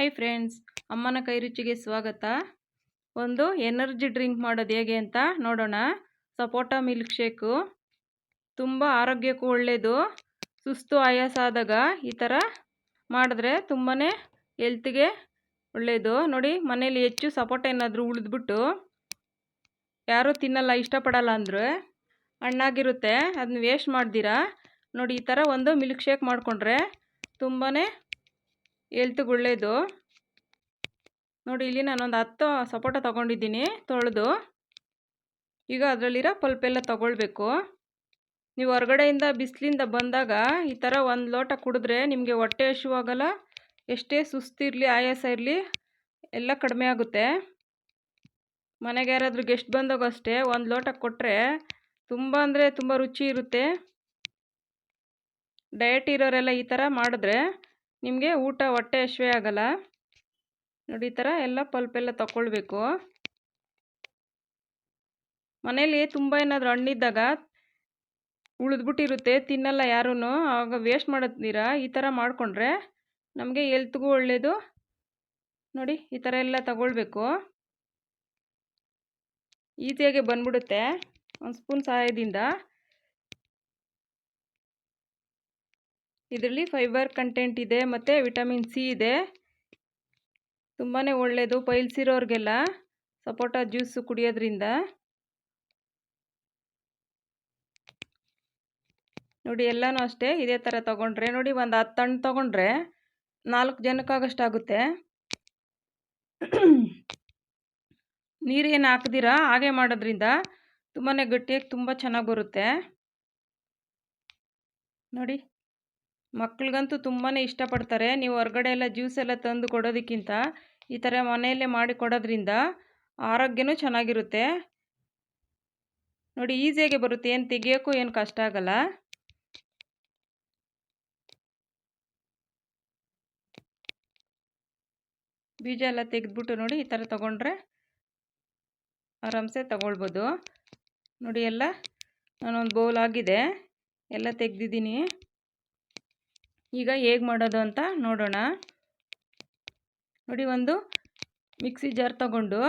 Hi friends ಅಮ್ಮನ ಕೈ ರುಚಿಗೆ ಸ್ವಾಗತ. ಒಂದು ಎನರ್ಜಿ ಡ್ರಿಂಕ್ ಮಾಡೋದು ಹೇಗೆ ಅಂತ ನೋಡೋಣ. Sapota milk shake. ತುಂಬ ಆರೋಗ್ಯಕ್ಕೂ ಒಳ್ಳೆಯದು ಸುಸ್ತು ಆಯಾಸ ಆದಾಗ ಈ ಥರ ಮಾಡಿದ್ರೆ ತುಂಬಾ ಹೆಲ್ತ್ಗೆ ಒಳ್ಳೆಯದು ನೋಡಿ, ಮನೇಲಿ ಹೆಚ್ಚು ಸಪೋಟ ಏನಾದರೂ ಉಳಿದ್ಬಿಟ್ಟು ಯಾರೂ ತಿನ್ನಲ್ಲ, ಇಷ್ಟಪಡಲ್ಲ ಅಂದರೆ ಹಣ್ಣಾಗಿರುತ್ತೆ. ಅದನ್ನ ವೇಸ್ಟ್ ಮಾಡ್ದಿರಾ? ನೋಡಿ, ಈ ಥರ ಒಂದು ಮಿಲ್ಕ್ ಶೇಕ್ ಮಾಡಿಕೊಂಡ್ರೆ ತುಂಬಾ ಹೆಲ್ತ್ಗೆ ಒಳ್ಳೆಯದು ನೋಡಿ, ಇಲ್ಲಿ ನಾನೊಂದು ಹತ್ತು ಸಪೋಟ ತೊಗೊಂಡಿದ್ದೀನಿ ತೊಳೆದು. ಈಗ ಅದರಲ್ಲಿರೋ ಪಲ್ಪೆಲ್ಲ ತೊಗೊಳ್ಬೇಕು. ನೀವು ಹೊರಗಡೆಯಿಂದ ಬಿಸಿಲಿಂದ ಬಂದಾಗ ಈ ಥರ ಒಂದು ಲೋಟ ಕುಡಿದ್ರೆ ನಿಮಗೆ ಹೊಟ್ಟೆ ಹಸಿವಾಗಲ್ಲ, ಎಷ್ಟೇ ಸುಸ್ತಿರಲಿ ಆಯಾಸ ಇರಲಿ, ಎಲ್ಲ ಕಡಿಮೆ ಆಗುತ್ತೆ. ಮನೆಗೆ ಯಾರಾದರೂ ಗೆಸ್ಟ್ ಬಂದಾಗ ಅಷ್ಟೇ ಒಂದು ಲೋಟ ಕೊಟ್ಟರೆ ತುಂಬ ಅಂದರೆ ತುಂಬ ರುಚಿ ಇರುತ್ತೆ. ಡಯಟ್ ಇರೋರೆಲ್ಲ ಈ ಥರ ಮಾಡಿದ್ರೆ ನಿಮಗೆ ಊಟ ಹೊಟ್ಟೆ ಹಶ್ವೇ ಆಗಲ್ಲ? ನೋಡಿ ಈ ಥರ ಎಲ್ಲ ಪಲ್ಪೆಲ್ಲ ತಗೊಳ್ಬೇಕು ಮನೇಲಿ ತುಂಬ ಏನಾದರೂ ಹಣ್ಣಿದ್ದಾಗ ಉಳಿದ್ಬಿಟ್ಟಿರುತ್ತೆ, ತಿನ್ನಲ್ಲ ಯಾರೂ ಆವಾಗ ವೇಸ್ಟ್ ಮಾಡೋದಿರ ಈ ಥರ ಮಾಡಿಕೊಂಡ್ರೆ ನಮಗೆ ಎಲ್ತ್ಗೂ ಒಳ್ಳೆಯದು ನೋಡಿ ಈ ಥರ ಎಲ್ಲ ತಗೊಳ್ಬೇಕು. ಈಸಿಯಾಗೆ ಬಂದ್ಬಿಡುತ್ತೆ. ಒಂದು ಸ್ಪೂನ್ ಸಹಾಯದಿಂದ ಇದರಲ್ಲಿ ಫೈಬರ್ ಕಂಟೆಂಟ್ ಇದೆ, ಮತ್ತು ವಿಟಮಿನ್ ಸಿ ಇದೆ. ತುಂಬಾ ಒಳ್ಳೆಯದು ಪೈಲ್ಸ್ ಇರೋರಿಗೆಲ್ಲ ಸಪೋಟ ಜ್ಯೂಸು ಕುಡಿಯೋದ್ರಿಂದ. ನೋಡಿ, ಎಲ್ಲನೂ ಅಷ್ಟೇ, ಇದೇ ಥರ ತೊಗೊಂಡ್ರೆ, ನೋಡಿ, ಒಂದು ಹತ್ತು ಹಣ್ಣು ತೊಗೊಂಡ್ರೆ ನಾಲ್ಕು ಜನಕ್ಕಾಗಷ್ಟಾಗುತ್ತೆ ನೀರೇನು ಹಾಕ್ದಿರಾ, ಹಾಗೆ ಮಾಡೋದ್ರಿಂದ ತುಂಬಾ ಗಟ್ಟಿಯಾಗಿ ತುಂಬ ಚೆನ್ನಾಗಿ ಬರುತ್ತೆ. ನೋಡಿ. ಮಕ್ಳಿಗಂತೂ ತುಂಬಾ ಇಷ್ಟಪಡ್ತಾರೆ. ನೀವು ಹೊರಗಡೆ ಎಲ್ಲ ಜ್ಯೂಸ್ ಎಲ್ಲ ತಂದು ಕೊಡೋದಕ್ಕಿಂತ ಈ ಥರ ಮನೆಯಲ್ಲೇ ಮಾಡಿ ಕೊಡೋದ್ರಿಂದ ಆರೋಗ್ಯನೂ ಚೆನ್ನಾಗಿರುತ್ತೆ. ನೋಡಿ ಈಸಿಯಾಗಿ ಬರುತ್ತೆ. ಏನು ತೆಗಿಯೋಕ್ಕೂ ಏನು ಕಷ್ಟ ಆಗಲ್ಲ. ಬೀಜ ಎಲ್ಲ ತೆಗೆದ್ಬಿಟ್ಟು ನೋಡಿ ಈ ಥರ ತೊಗೊಂಡ್ರೆ ಆರಾಮ್ಸೆ ತಗೊಳ್ಬೋದು. ನೋಡಿ ಎಲ್ಲ ನಾನೊಂದು ಬೌಲ್ ಆಗಿದೆ. ಎಲ್ಲ ತೆಗ್ದಿದ್ದೀನಿ. ಈಗ ಹೇಗೆ ಮಾಡೋದು ಅಂತ ನೋಡೋಣ. ನೋಡಿ ಒಂದು ಮಿಕ್ಸಿ ಜಾರ್ ತಗೊಂಡು.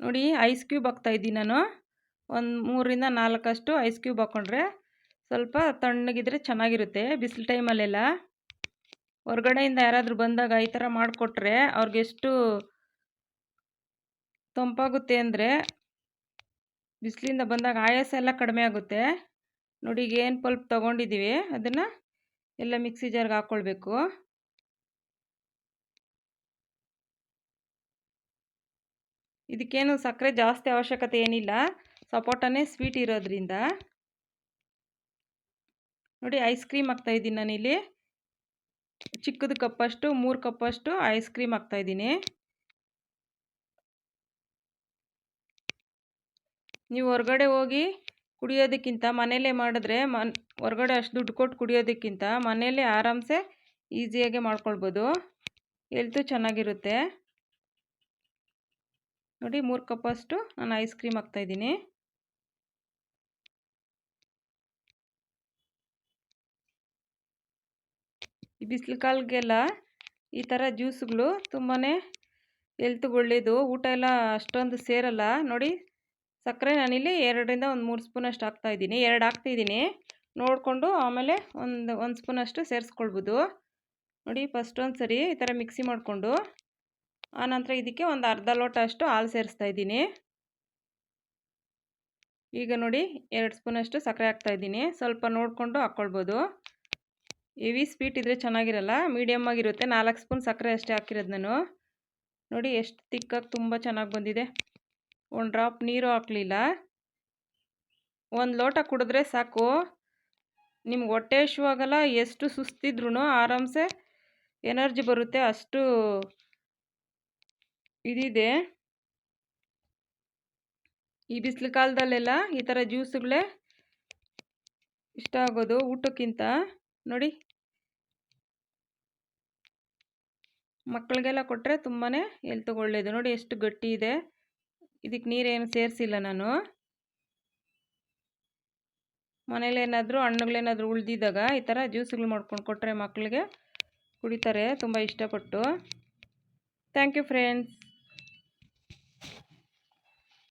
ನೋಡಿ ಐಸ್ ಕ್ಯೂಬ್ ಹಾಕ್ತಾಯಿದ್ದೀನಿ ನಾನು. ಒಂದು ಮೂರರಿಂದ ನಾಲ್ಕಷ್ಟು ಐಸ್ ಕ್ಯೂಬ್ ಹಾಕ್ಕೊಂಡ್ರೆ ಸ್ವಲ್ಪ ತಣ್ಣಗಿದ್ರೆ ಚೆನ್ನಾಗಿರುತ್ತೆ ಬಿಸಿಲು ಟೈಮಲ್ಲೆಲ್ಲ. ಹೊರಗಡೆಯಿಂದ ಯಾರಾದರೂ ಬಂದಾಗ ಈ ಥರ ಮಾಡಿಕೊಟ್ರೆ ಅವ್ರಿಗೆಷ್ಟು ತಂಪಾಗುತ್ತೆ ಅಂದರೆ ಬಿಸಿಲಿಂದ ಬಂದಾಗ ಆಯಾಸ ಎಲ್ಲ ಕಡಿಮೆ ಆಗುತ್ತೆ. ನೋಡಿ ಈಗ ಏನು ಪಲ್ಪ್ ತೊಗೊಂಡಿದ್ದೀವಿ ಅದನ್ನು ಎಲ್ಲ ಮಿಕ್ಸಿ ಜಾರ್ಗೆ ಹಾಕ್ಕೊಳ್ಬೇಕು ಇದಕ್ಕೇನು ಸಕ್ಕರೆ ಜಾಸ್ತಿ ಅವಶ್ಯಕತೆ ಏನಿಲ್ಲ, ಸಪೋಟನೇ ಸ್ವೀಟ್ ಇರೋದ್ರಿಂದ. ನೋಡಿ ಐಸ್ ಕ್ರೀಮ್ ಹಾಕ್ತಾಯಿದ್ದೀನಿ ನಾನಿಲ್ಲಿ. ಚಿಕ್ಕದು ಕಪ್ಪಷ್ಟು, ಮೂರು ಕಪ್ಪಷ್ಟು ಐಸ್ ಕ್ರೀಮ್ ಹಾಕ್ತಾಯಿದ್ದೀನಿ ನೀವು ಹೊರಗಡೆ ಹೋಗಿ ಕುಡಿಯೋದಕ್ಕಿಂತ ಮನೆಯಲ್ಲೇ ಮಾಡಿದ್ರೆ ಮನ್, ಹೊರಗಡೆ ಅಷ್ಟು ದುಡ್ಡು ಕೊಟ್ಟು ಕುಡಿಯೋದಕ್ಕಿಂತ ಮನೆಯಲ್ಲೇ ಆರಾಮ್ಸೆ ಈಸಿಯಾಗೆ ಮಾಡ್ಕೊಳ್ಬೋದು. ಎಲ್ತು ಚೆನ್ನಾಗಿರುತ್ತೆ. ನೋಡಿ, ಮೂರು ಕಪ್ಪಷ್ಟು ನಾನು ಐಸ್ ಕ್ರೀಮ್ ಹಾಕ್ತಾಯಿದ್ದೀನಿ ಈ ಬಿಸಿಲು ಕಾಲಿಗೆಲ್ಲ ಈ ಥರ ಜ್ಯೂಸ್ಗಳು ತುಂಬಾ ಎಲ್ತ್ಗೆ ಒಳ್ಳೆಯದು ಊಟ ಎಲ್ಲ ಅಷ್ಟೊಂದು ಸೇರಲ್ಲ. ನೋಡಿ ಸಕ್ಕರೆ ನಾನಿಲ್ಲಿ ಎರಡರಿಂದ ಒಂದು ಮೂರು ಸ್ಪೂನಷ್ಟು ಹಾಕ್ತಾಯಿದ್ದೀನಿ ಎರಡು ಹಾಕ್ತಿದ್ದೀನಿ ನೋಡಿಕೊಂಡು ಆಮೇಲೆ ಒಂದು ಒಂದು ಸ್ಪೂನಷ್ಟು ಸೇರಿಸ್ಕೊಳ್ಬೋದು. ನೋಡಿ ಫಸ್ಟ್ ಒಂದು ಸರಿ ಈ ಥರ ಮಿಕ್ಸಿ ಮಾಡಿಕೊಂಡು ಆನಂತರ ಇದಕ್ಕೆ ಒಂದು ಅರ್ಧ ಲೋಟ ಅಷ್ಟು ಹಾಲು ಸೇರಿಸ್ತಾ ಇದ್ದೀನಿ. ಈಗ ನೋಡಿ ಎರಡು ಸ್ಪೂನಷ್ಟು ಸಕ್ಕರೆ ಹಾಕ್ತಾಯಿದ್ದೀನಿ ಸ್ವಲ್ಪ ನೋಡಿಕೊಂಡು ಹಾಕ್ಕೊಳ್ಬೋದು. ಹೆವಿ ಸ್ವೀಟ್ ಇದ್ದರೆ ಚೆನ್ನಾಗಿರಲ್ಲ ಮೀಡಿಯಮ್ ಆಗಿರುತ್ತೆ. ನಾಲ್ಕು ಸ್ಪೂನ್ ಸಕ್ಕರೆ ಅಷ್ಟೇ ಹಾಕಿರೋದು ನಾನು. ನೋಡಿ ಎಷ್ಟು ತಿಕ್ಕಾಗಿ ತುಂಬ ಚೆನ್ನಾಗಿ ಬಂದಿದೆ. ಒಂದು ಡ್ರಾಪ್ ನೀರು ಹಾಕಲಿಲ್ಲ. ಒಂದು ಲೋಟ ಕುಡಿದ್ರೆ ಸಾಕು. ನಿಮ್ಗೆ ಹೊಟ್ಟೆ ಆಗಲ್ಲ, ಎಷ್ಟು ಸುಸ್ತಿದ್ರೂ ಆರಾಮ್ಸೆ ಎನರ್ಜಿ ಬರುತ್ತೆ, ಅಷ್ಟು ಇದಿದೆ. ಈ ಬಿಸಿಲು ಕಾಲದಲ್ಲೆಲ್ಲ ಈ ಥರ ಜ್ಯೂಸುಗಳೇ ಇಷ್ಟ ಆಗೋದು ಊಟಕ್ಕಿಂತ. ನೋಡಿ. ಮಕ್ಕಳಿಗೆಲ್ಲ ಕೊಟ್ಟರೆ ತುಂಬಾ ಎಲ್ತ್ ಒಳ್ಳೆಯದು ನೋಡಿ ಎಷ್ಟು ಗಟ್ಟಿ ಇದೆ ಇದಕ್ಕೆ ನೀರೇನು ಸೇರಿಸಿಲ್ಲ ನಾನು. ಮನೇಲೇನಾದರೂ ಹಣ್ಣುಗಳೇನಾದರೂ ಉಳಿದಿದ್ದಾಗ ಈ ಥರ ಜ್ಯೂಸ್ಗಳು ಮಾಡ್ಕೊಂಡು ಕೊಟ್ಟರೆ ಮಕ್ಕಳಿಗೆ ಕುಡಿತಾರೆ, ತುಂಬ ಇಷ್ಟಪಟ್ಟು. Thank you friends.